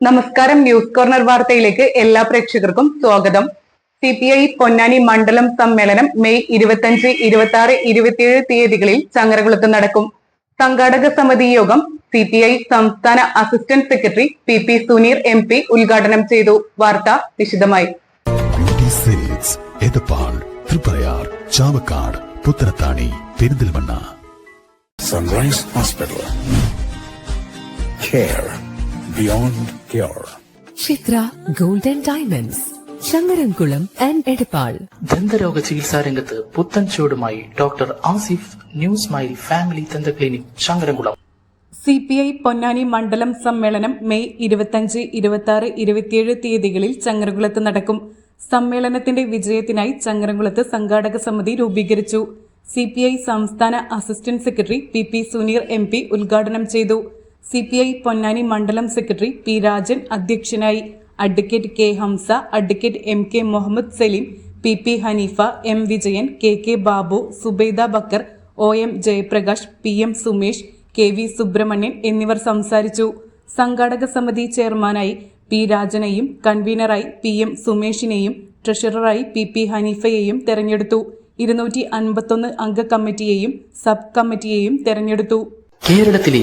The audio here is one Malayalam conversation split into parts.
നമസ്കാരം ന്യൂസ് കോർണർ വാർത്തയിലേക്ക് എല്ലാ പ്രേക്ഷകർക്കും സ്വാഗതം. സി പി ഐ പൊന്നാനി മണ്ഡലം സമ്മേളനം മെയ് ഇരുപത്തിയഞ്ച് ഇരുപത്തി ആറ് ഇരുപത്തിയേഴ് തീയതികളിൽ ചങ്ങരകുളത്ത് നടക്കും. സംഘാടക സമിതി യോഗം സി പി ഐ സംസ്ഥാന assistant secretary P P Suneer M P ഉദ്ഘാടനം ചെയ്തു. വാർത്ത വിശദമായി. Chavakkad Puthanathani Perinthalmanna. Sunrise Hospital Care beyond Chithra golden diamonds Sankarankulam and Edappal ദന്തരോഗ ചികിത്സാ രംഗത്ത് പുത്തൻ ചൂടുമായി doctor Asif new smile family ദന്ത clinic Sankaramkulam C P I Ponnani മണ്ഡലം സമ്മേളനം മെയ് ഇരുപത്തിയഞ്ച് ഇരുപത്തി ആറ് ഇരുപത്തിയേഴ് തീയതികളിൽ ചങ്ങരകുളത്ത് നടക്കും. സമ്മേളനത്തിന്റെ വിജയത്തിനായി ചങ്ങരകുളത്ത് സംഘാടക സമിതി രൂപീകരിച്ചു. സി പി ഐ സംസ്ഥാന assistant secretary P P Suneer M P ഉദ്ഘാടനം ചെയ്തു. സി പി ഐ പൊന്നാനി മണ്ഡലം സെക്രട്ടറി പി രാജൻ അധ്യക്ഷനായി advocate K Hamsa advocate M K Muhammad Saleem P P Haneefa M Vijayan K K Babu Subaida Bakkar O M Jayaprakash P M Sumesh K V Subramanian എന്നിവർ സംസാരിച്ചു. സംഘാടക സമിതി ചെയർമാനായി പി രാജനെയും കൺവീനറായി പി എം സുമേഷിനെയും ട്രഷററായി പി പി ഹനീഫയെയും തെരഞ്ഞെടുത്തു. ഇരുന്നൂറ്റി അൻപത്തൊന്ന് അംഗ കമ്മിറ്റിയെയും സബ് കമ്മിറ്റിയെയും തെരഞ്ഞെടുത്തു. കേരളത്തിലെ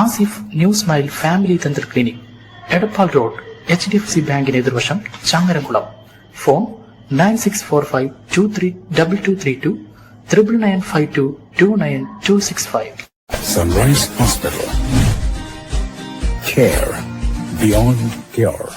Asif new smile family dental clinic Edappal road H D F C ബാങ്കിന് എതിർവശം Changaramkulam. Phone nine six four five two three double two three two triple nine five two two nine two six five. Sunrise hospital care beyond cure.